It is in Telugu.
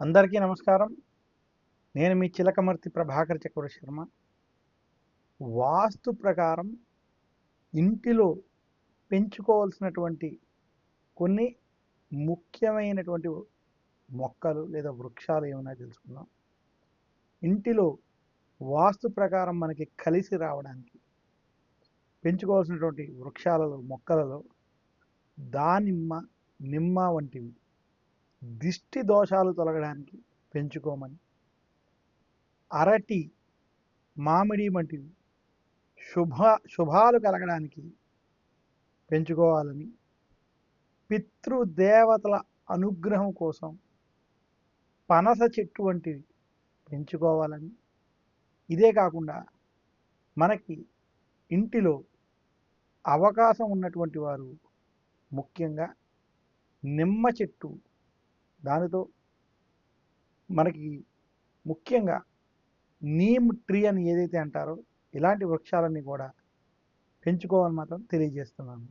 అందరికీ నమస్కారం. నేను మీ చిలకమర్తి ప్రభాకర్ చక్ర శర్మ. వాస్తు ప్రకారం ఇంటిలో పెంచుకోవాల్సినటువంటి కొన్ని ముఖ్యమైనటువంటి మొక్కలు లేదా వృక్షాలు ఏమైనా తెలుసుకుందాం. ఇంటిలో వాస్తు ప్రకారం మనకి కలిసి రావడానికి పెంచుకోవాల్సినటువంటి వృక్షాలలో మొక్కలలో దానిమ్మ నిమ్మ వంటివి దిష్టి దోషాలు తొలగడానికి పెంచుకోమని. అరటి మామిడి వంటివి శుభ శుభాలు కలగడానికి పెంచుకోవాలని పితృదేవతల అనుగ్రహం కోసం పనస చెట్టు వంటివి పెంచుకోవాలని. ఇదే కాకుండా మనకి ఇంటిలో అవకాశం ఉన్నటువంటి వారు ముఖ్యంగా నిమ్మ చెట్టు దానితో మనకి ముఖ్యంగా నీమ్ ట్రీ అని ఏదైతే అంటారో ఇలాంటి వృక్షాలన్నీ కూడా పెంచుకోవాలని మాత్రం తెలియజేస్తున్నాను.